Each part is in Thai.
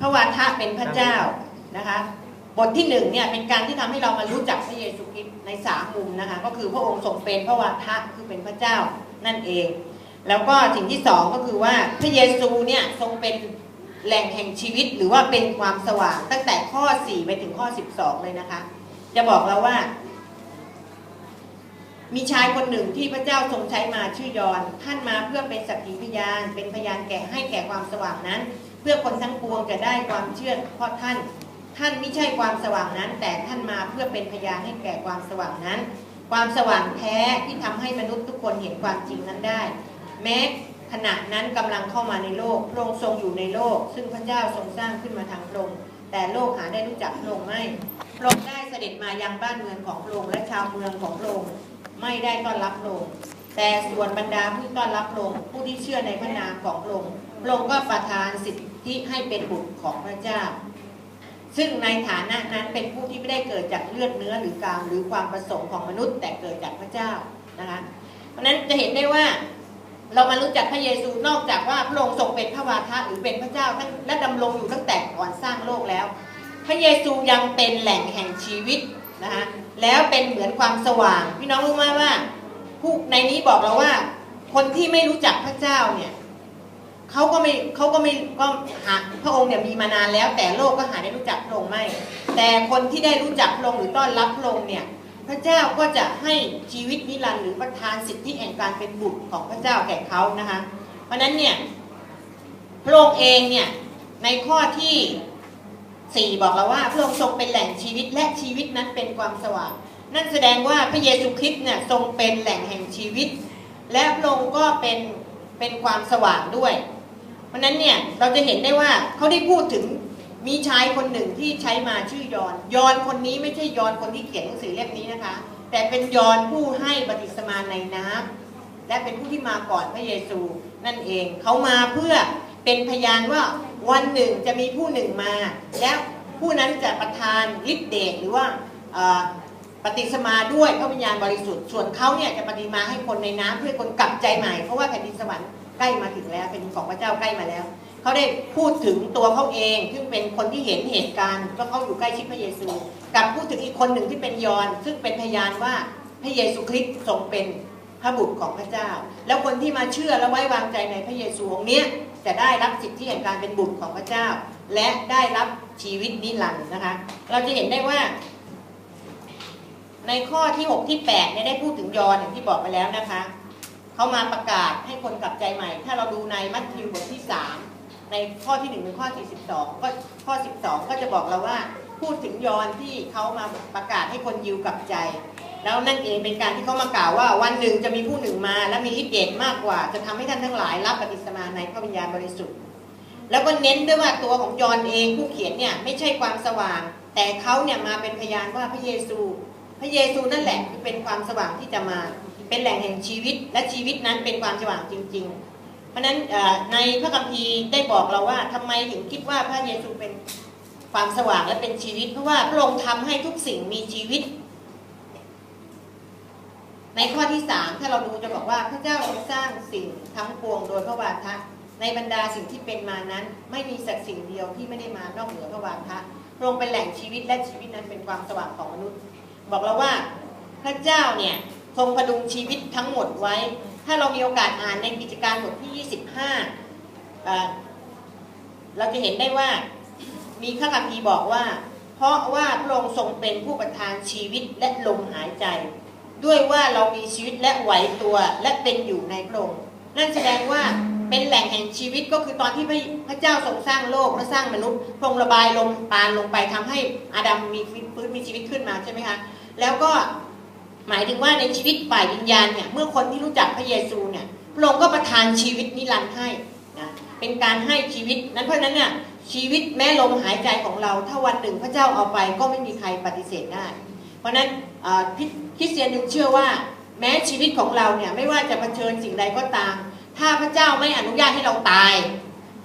พระวาทะเป็นพระเจ้านะคะบทที่หนึ่งเนี่ยเป็นการที่ทำให้เรามารู้จักพระเยซูคริสต์ในสามมุมนะคะก็คือพระองค์ทรงเป็นพระวาทะคือเป็นพระเจ้านั่นเอง แล้วก็สิ่งที่สองก็คือว่าพระเยซูเนี่ยทรงเป็นแหล่งแห่งชีวิตหรือว่าเป็นความสว่างตั้งแต่ข้อ 4 ไปถึงข้อ 12 เลยนะคะ จะบอกเราว่า มีชายคนหนึ่งที่พระเจ้าทรงใช้มาชื่อยอนท่านมาเพื่อเป็นสักขีพยาน เป็นพยานแก่ให้แก่ความสว่างนั้น เพื่อคนทั้งปวงจะได้ความเชื่อเพราะท่าน ท่านไม่ใช่ความสว่างนั้น แต่ท่านมาเพื่อเป็นพยานให้แก่ความสว่างนั้น ความสว่างแท้ที่ทำให้มนุษย์ทุกคนเห็นความจริงนั้นได้ แม้ขณะนั้นกำลังเข้ามาในโลก พระองค์ทรงอยู่ในโลก ซึ่งพระเจ้าทรงสร้างขึ้นมาทางพระองค์แต่โลกหาได้รู้จักพระองค์ไม่ พระองค์ได้เสด็จมายังบ้านเมืองของพระองค์และชาวเมืองของพระองค์ไม่ได้ต้อนรับพระองค์ แต่ส่วนบรรดาผู้ต้อนรับพระองค์ผู้ที่เชื่อในพระนามของพระองค์พระองค์ก็ประทานสิทธิให้เป็นบุตรของพระเจ้า ซึ่งในฐานะนั้นเป็นผู้ที่ไม่ได้เกิดจากเลือดเนื้อหรือกามหรือความประสงค์ของมนุษย์แต่เกิดจากพระเจ้านะคะเพราะนั้นจะเห็นได้ว่าเรามารู้จักพระเยซูนอกจากว่าพระองค์ทรงเป็นพระวาทะหรือเป็นพระเจ้าตั้งและดำรงอยู่ตั้งแต่ก่อนสร้างโลกแล้ว พระเยซูยังเป็นแหล่งแห่งชีวิตนะคะแล้วเป็นเหมือนความสว่าง พี่น้องรู้ไหมว่า ผู้ในนี้บอกเราว่า คนที่ไม่รู้จักพระเจ้าเนี่ยเขาก็ไม่เขาก็ไม่ก็หาพระองค์เนี่ยมีมานานแล้ว แต่โลกก็หาได้รู้จักพระองค์ไม่ แต่คนที่ได้รู้จักพระองค์หรือต้อนรับพระองค์เนี่ยพระเจ้าก็จะให้ชีวิตนิรันดร์หรือประทานสิทธิแห่งการเป็นบุตรของพระเจ้าแก่เขานะคะ เพราะฉะนั้นเนี่ยพระองค์เองเนี่ยในข้อที่สี่บอกเราว่าพระองค์ทรงเป็นแหล่งชีวิตและชีวิตนั้นเป็นความสว่าง นั่นแสดงว่าพระเยซูคริสต์เนี่ยทรงเป็นแหล่งแห่งชีวิต และพระองค์ก็เป็นเป็นความสว่างด้วย เพราะนั้นเนี่ยเราจะเห็นได้ว่าเขาได้พูดถึงมีชายคนหนึ่งที่ใช้มาชื่อยอน ยอนคนนี้ไม่ใช่ยอนคนที่เขียนหนังสือเล่มนี้นะคะ แต่เป็นยอนผู้ให้บติสมาในน้ำและเป็นผู้ที่มาก่อนพระเยซูนั่นเองเขามาเพื่อเป็นพยานว่าวันหนึ่งจะมีผู้หนึ่งมา และผู้นั้นจะประทานฤทธิเดชหรือว่า ปฏิสมาด้วยพระวิญญาณบริสุทธิ์ส่วนเขาเนี่ยจะปฏิมาให้คนในน้ำเพื่อคนกลับใจใหม่ เพราะว่าแผ่นดินสวรรค์ใกล้มาถึงแล้วเป็นของพระเจ้าใกล้มาแล้วเขาได้พูดถึงตัวเขาเองซึ่งเป็นคนที่เห็นเหตุการณ์ก็เขาอยู่ใกล้ชิดพระเยซู กับพูดถึงอีกคนหนึ่งที่เป็นยอนซึ่งเป็นพยานว่าพระเยซูคริสต์ทรงเป็นพระบุตรของพระเจ้า แล้วคนที่มาเชื่อและไว้วางใจในพระเยซูองค์เนี้ยจะได้รับสิทธิแห่งการเป็นบุตรของพระเจ้า และได้รับชีวิตนิรันดร์นะคะ เราจะเห็นได้ว่า ในข้อที่6ที่8เนี่ยได้พูดถึงยอนอย่างที่บอกไปแล้วนะคะเขามาประกาศให้คนกลับใจใหม่ ถ้าเราดูในมัทธิวบทที่ 3 ในข้อที่1ถึงข้อที่12ก็ข้อ 12 ก็จะบอกเราว่าพูดถึงยอนที่เขามาประกาศให้คนยิวกลับใจ แล้วนั่นเองเป็นการที่เขามากล่าวว่าวันหนึ่งจะมีผู้หนึ่งมา และมีฤทธิ์เดชมากกว่า จะทำให้ท่านทั้งหลายรับปฏิสมาในพระวิญญาณบริสุทธิ์ แล้วก็เน้นด้วยว่าตัวของยอนเองผู้เขียนเนี่ยไม่ใช่ความสว่าง แต่เขาเนี่ยมาเป็นพยานว่าพระเยซู พระเยซูนั่นแหละเป็นความสว่างที่จะมา เป็นแหล่งแห่งชีวิตและชีวิตนั้นเป็นความสว่างจริง ๆ เพราะฉะนั้นในพระคัมภีร์ได้บอกเราว่าทำไมถึงคิดว่าพระเยซูเป็นความสว่างและเป็นชีวิต เพราะว่าพระองค์ทำให้ทุกสิ่งมีชีวิต ในข้อที่สามถ้าเราดูจะบอกว่าพระเจ้าทรงสร้างสิ่งทั้งปวงโดยพระวาทะในบรรดาสิ่งที่เป็นมานั้น ไม่มีสักสิ่งเดียวที่ไม่ได้มานอกเหนือพระวาทะพระองค์เป็นแหล่งชีวิตและชีวิตนั้นเป็นความสว่างของมนุษย์ บอกเราว่าพระเจ้าเนี่ยทรงพดุงชีวิตทั้งหมดไว้ ถ้าเรามีโอกาสอ่านในกิจการบทที่ 25เเราจะเห็นได้ว่ามีข้าคัมภีร์บอกว่า เพราะว่าพระองค์ทรงเป็นผู้ประทานชีวิตและลมหายใจ ด้วยว่าเรามีชีวิตและไหวตัวและเป็นอยู่ในพระองค์นั่นแสดงว่าเป็นแหล่งแห่งชีวิตก็คือตอนที่พระเจ้าทรงสร้างโลกและสร้างมนุษย์พระองค์ระบายลมปราณลงไปทำให้อาดัมมีฟื้นมีชีวิตขึ้นมาใช่ไหมคะ แล้วก็หมายถึงว่าในชีวิตฝ่ายวิญญาณเนี่ยเมื่อคนที่รู้จักพระเยซูเนี่ยพระองค์ก็ประทานชีวิตนิรันดร์ให้นะเป็นการให้ชีวิตนั้นเพราะนั้นเนี่ยชีวิตแม้ลมหายใจของเรา ถ้าวันหนึ่งพระเจ้าเอาไปก็ไม่มีใครปฏิเสธได้ เพราะนั้นคริสเตียนยังเชื่อว่า แม้ชีวิตของเราเนี่ยไม่ว่าจะเผชิญสิ่งใดก็ตาม ถ้าพระเจ้าไม่อนุญาตให้เราตาย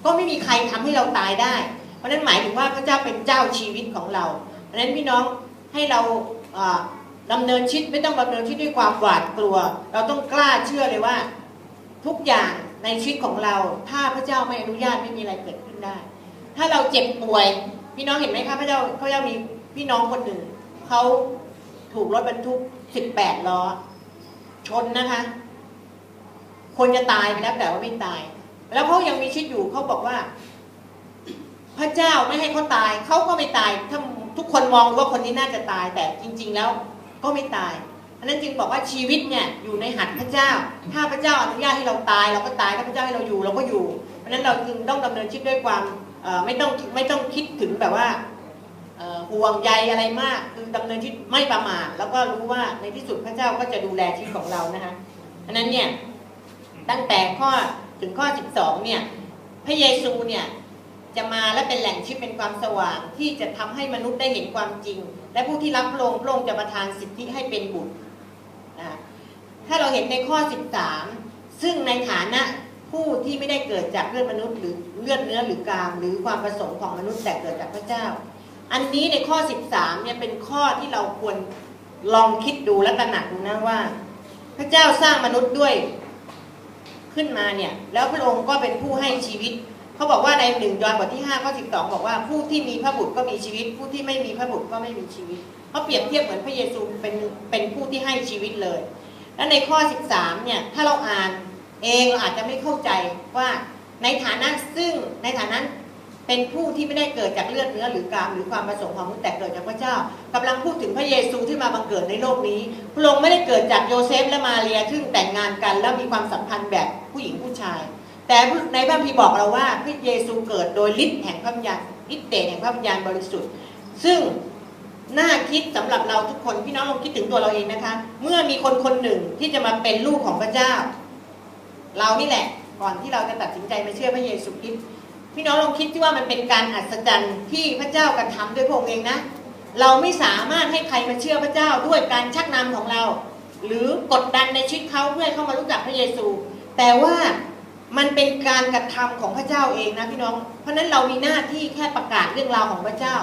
ก็ไม่มีใครทำให้เราตายได้ เพราะนั้นหมายถึงว่าพระเจ้าเป็นเจ้าชีวิตของเรา เพราะนั้นพี่น้องให้เรา ดำเนินชีวิตไม่ต้องดำเนินชีวิตด้วยความหวาดกลัว เราต้องกล้าเชื่อเลยว่า ทุกอย่างในชีวิตของเรา ถ้าพระเจ้าไม่อนุญาตไม่มีอะไรเกิดขึ้นได้ถถ้าเราเจ็บป่วย พี่น้องเห็นไหมคะพระเจ้าพระเจ้ามีพี่น้องคนหนึ่งเขาถูกรถบรรทุกสิบแปดล้อ ชนนะคะ คนจะตายไปแล้วแต่ว่าไม่ตาย แล้วเขายังมีชีวิตอยู่เขาบอกว่า พระเจ้าไม่ให้เขาตายเขาก็ไม่ตายถ้า ทุกคนมองว่าคนนี้น่าจะตายแต่จริง ๆ แล้วก็ไม่ตายอันนั้นจึงบอกว่าชีวิตเนี่ยอยู่ในหัตถ์พระเจ้า ถ้าพระเจ้าอนุญาตให้เราตายเราก็ตายถ้าพระเจ้าให้เราอยู่เราก็อยู่ เพราะฉะนั้นเราจึงต้องดำเนินชีวิตด้วยความไม่ต้องไม่ต้องคิดถึงแบบว่าห่วงใยอะไรมาก คือดำเนินชีวิตไม่ประมาทแล้วก็รู้ว่าในที่สุดพระเจ้าก็จะดูแลชีวิตของเรานะคะอันนั้นเนี่ยตั้งแต่ข้อถึงข้อ 12เนี่ยพระเยซูเนี่ย จะมาและเป็นแหล่งชีวิตเป็นความสว่าง ที่จะทำให้มนุษย์ได้เห็นความจริง และผู้ที่รับพระองค์พระองค์จะประทานสิทธิให้เป็นบุตรนะถ้าเราเห็นในข้อ 13 ซึ่งในฐานะผู้ที่ไม่ได้เกิดจากเลือดมนุษย์ หรือเลือดเนื้อหรือกาม หรือความประสงค์ของมนุษย์แต่เกิดจากพระเจ้า อันนี้ในข้อ 13เนี่ยเป็นข้อที่เราควรลองคิดดูและตระหนักดูนะว่า พระเจ้าสร้างมนุษย์ด้วยขึ้นมาเนี่ยแล้วพระองค์ก็เป็นผู้ให้ชีวิต เขาบอกว่าในหนึ่งยอห์นบทที่5ข้อ12 บอกว่าผู้ที่มีพระบุตรก็มีชีวิต ผู้ที่ไม่มีพระบุตรก็ไม่มีชีวิตเขาเปรียบเทียบเหมือนพระเยซูเป็นเป็นผู้ที่ให้ชีวิตเลย และในข้อ 13 เนี่ยถ้าเราอ่านเองเราอาจจะไม่เข้าใจว่าในฐานะซึ่งในฐานะเป็นผู้ที่ไม่ได้เกิดจากเลือดเนื้อหรือกามหรือความประสงค์ของมนุษย์แต่เกิดจากพระเจ้ากำลังพูดถึงพระเยซูที่มาบังเกิดในโลกนี้พระองค์ไม่ได้เกิดจากโยเซฟและมาเรียซึ่งแต่งงานกัน แล้วมีความสัมพันธ์แบบผู้หญิงผู้ชาย แต่ในพระคัมภีบอกเราว่าพระเยซูเกิดโดยฤทธิ์แห่งพระวิญญาณฤทธิ์เดชแห่งพระวิญญาณบริสุทธิ์ ซึ่งน่าคิดสำหรับเราทุกคนพี่น้องลองคิดถึงตัวเราเองนะคะ เมื่อมีคนคนหนึ่งที่จะมาเป็นลูกของพระเจ้า เรานี่แหละก่อนที่เราจะตัดสินใจมาเชื่อพระเยซูคริสต์พี่น้องลองคิดที่ว่ามันเป็นการอัศจรรย์ที่พระเจ้ากระทำด้วยพระองค์เองนะ เราไม่สามารถให้ใครมาเชื่อพระเจ้าด้วยการชักนำของเรา หรือกดดันในชีวิตเขาเพื่อให้เขามารู้จักพระเยซู แต่ว่า มันเป็นการกระทำของพระเจ้าเองนะพี่น้อง เพราะฉะนั้นเรามีหน้าที่แค่ประกาศเรื่องราวของพระเจ้า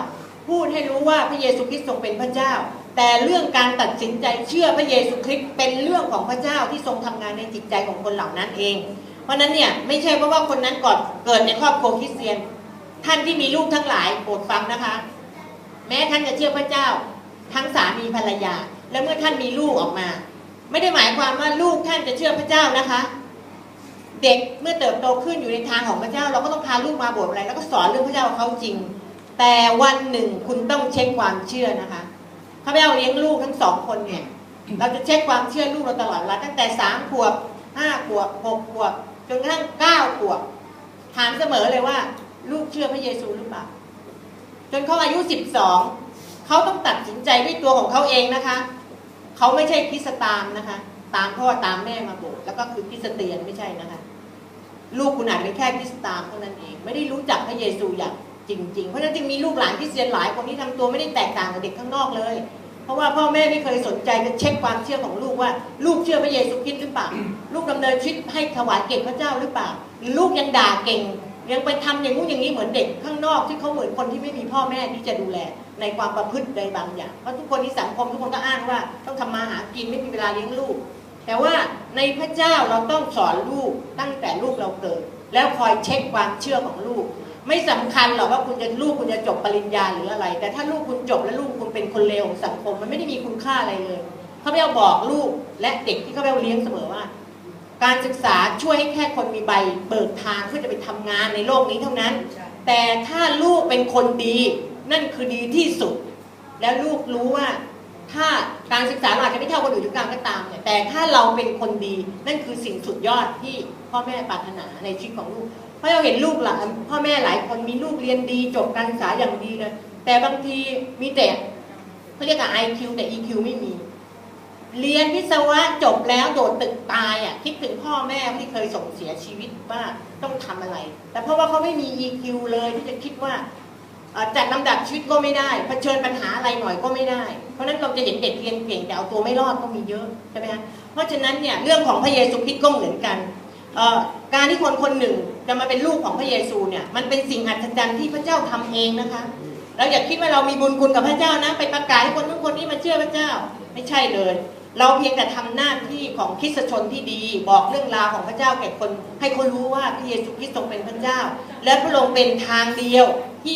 พูดให้รู้ว่าพระเยซูคริสต์ทรงเป็นพระเจ้า แต่เรื่องการตัดสินใจเชื่อพระเยซูคริสต์เป็นเรื่องของพระเจ้าที่ทรงทำงานในจิตใจของคนเหล่านั้นเอง เพราะฉะนั้นเนี่ยไม่ใช่เพราะว่าคนนั้นก่อนเกิดในครอบครัวคริสเตียน ท่านที่มีลูกทั้งหลายโปรดฟังนะคะ แม้ท่านจะเชื่อพระเจ้า ทั้งสามีภรรยา และเมื่อท่านมีลูกออกมา ไม่ได้หมายความว่าลูกท่านจะเชื่อพระเจ้านะคะ เด็กเมื่อเติบโตขึ้นอยู่ในทางของพระเจ้า เราก็ต้องพาลูกมาโบสถ์อะไร แล้วก็สอนเรื่องพระเจ้าเขาจริง แต่วันหนึ่งคุณต้องเช็คความเชื่อนะคะข้าพเจ้าเลี้ยงลูกทั้งสองคนเนี่ย เราจะเช็คความเชื่อลูกเราตลอดเวลาตั้งแต่สามขวบห้าขวบหกขวบจนกระทั่งเก้าขวบถามเสมอเลยว่า ลูกเชื่อพระเยซูหรือเปล่าจนเขาอายุสิบสองเขาต้องตัดสินใจด้วยตัวของเขาเองนะคะ เขาไม่ใช่คริสตามนะคะ ตามพ่อตามแม่มาโบสถ์แล้วก็คือคริสเตียนไม่ใช่นะคะ ลูกคุณอาจเป็นแค่คริสตามเท่านั้นเอง ไม่ได้รู้จักพระเยซูอย่างจริง ๆ เพราะฉะนั้นจึงมีลูกหลานคริสเตียนหลายคนที่ทำตัวไม่ได้แตกต่างกับเด็กข้างนอกเลย เพราะว่าพ่อแม่ไม่เคยสนใจจะเช็คความเชื่อของลูกว่า ลูกเชื่อพระเยซูคริสต์หรือเปล่า ลูกดำเนินชีวิตให้ถวายเกียรติพระเจ้าหรือเปล่าหรือลูกยังด่าเก่งยังไปทำอย่างงู้นอย่างนี้เหมือนเด็กข้างนอกที่เขาเหมือนคนที่ไม่มีพ่อแม่ที่จะดูแล ในความประพฤติในบางอย่าง เพราะทุกคนที่สังคมทุกคนก็อ้างว่า ต้องทำมาหากินไม่มีเวลาเลี้ยงลูก แต่ว่าในพระเจ้าเราต้องสอนลูกตั้งแต่ลูกเราเกิด แล้วคอยเช็คความเชื่อของลูก ไม่สำคัญหรอกว่าคุณจะลูกคุณจะจบปริญญาหรืออะไร แต่ถ้าลูกคุณจบแล้วลูกคุณเป็นคนเลวของสังคมมันไม่ได้มีคุณค่าอะไรเลยเขาไม่เอาบอกลูกและเด็กที่เขาไม่เอาเลี้ยงเสมอว่า การศึกษาช่วยให้แค่คนมีใบ เบิกทางเพื่อจะไปทำงานในโลกนี้เท่านั้น แต่ถ้าลูกเป็นคนดี นั่นคือดีที่สุด แล้วลูกรู้ว่า ถ้าการศึกษาอาจจะไม่เท่าคนอื่นหรือการก็ตามเนี่ยแต่ถ้าเราเป็นคนดีนั่นคือสิ่งสุดยอดที่พ่อแม่ปรารถนาในชีวิตของลูก เพราะเราเห็นลูกหลานพ่อแม่หลายคนมีลูกเรียนดีจบการศึกษาอย่างดีเลยแต่บางทีมีแต่เขาเรียกว่า IQ แต่ EQ ไม่มี เรียนวิศวะจบแล้วโดดตึกตายอะคิดถึงพ่อแม่ที่เคยส่งเสียชีวิตว่าต้องทำอะไร แต่เพราะว่าเขาไม่มี EQ เลยที่จะคิดว่า จัดลำดับชีวิตก็ไม่ได้เผชิญปัญหาอะไรหน่อยก็ไม่ได้ เพราะนั้นเราจะเห็นเด็กเรียนเก่งแต่เอาตัวไม่รอดก็มีเยอะใช่ไหมคะเพราะฉะนั้นเนี่ยเรื่องของพระเยซูคริสต์ก็เหมือนกันการที่คนคนหนึ่งจะมาเป็นลูกของพระเยซูเนี่ยมันเป็นสิ่งอัศจรรย์ที่พระเจ้าทำเองนะคะ เราอย่าคิดว่าเรามีบุญคุณกับพระเจ้านะไปประกาศให้คนทุกคนนี้มาเชื่อพระเจ้าไม่ใช่เลย เราเพียงแต่ทำหน้าที่ของคริสตชนที่ดี บอกเรื่องราวของพระเจ้าแก่คน ให้คนรู้ว่าพระเยซูคริสต์ทรงเป็นพระเจ้า และพระองค์เป็นทางเดียวที่